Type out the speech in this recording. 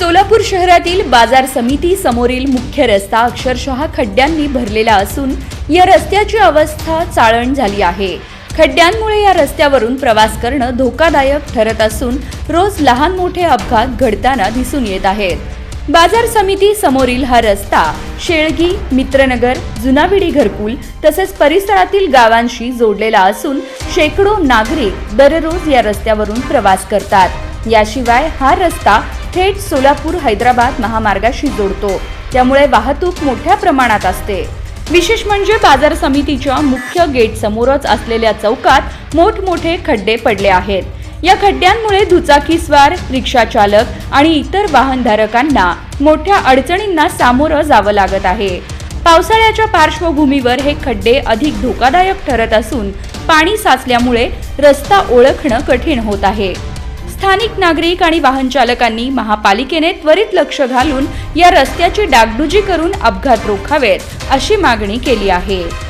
सोलापूर शहरातील बाजार समिती समोरील मुख्य रस्ता अक्षरशः खड्ड्यांनी भरलेला असून या रस्त्याची अवस्था चाळण झाली आहे. खड्ड्यांमुळे या रस्त्यावरून प्रवास करणं धोकादायक ठरत असून रोज लहान मोठे अपघात घडताना दिसून येत आहेत. बाजार समिती समोरील हा रस्ता शेळगी मित्रनगर जुनाविडी घरकुल तसेच परिसरातील गावांशी जोडलेला असून शेकडो नागरिक दररोज या रस्त्यावरून प्रवास करतात. याशिवाय हा रस्ता थेट सोलापूर हैदराबाद महामार्गाशी जोडतो. त्यामुळे वाहतूक मोठ्या प्रमाणात असते. विशेष म्हणजे बाजार समितीच्या मुख्य गेट समोरच असलेल्या चौकात मोठमोठे खड्डे पडले आहेत. या खड्ड्यांमुळे दुचाकीस्वार रिक्षा चालक आणि इतर वाहनधारकांना मोठ्या अडचणींना सामोरं जावं लागत आहे. पावसाळ्याच्या पार्श्वभूमीवर हे खड्डे अधिक धोकादायक ठरत असून पाणी साचल्यामुळे रस्ता ओळखणं कठीण होत आहे. स्थानिक नागरिक आणि वाहन चालकांनी महापालिकेने त्वरित लक्ष घालून या रस्त्याची डागडुजी करून अपघात रोखावेत अशी मागणी केली आहे.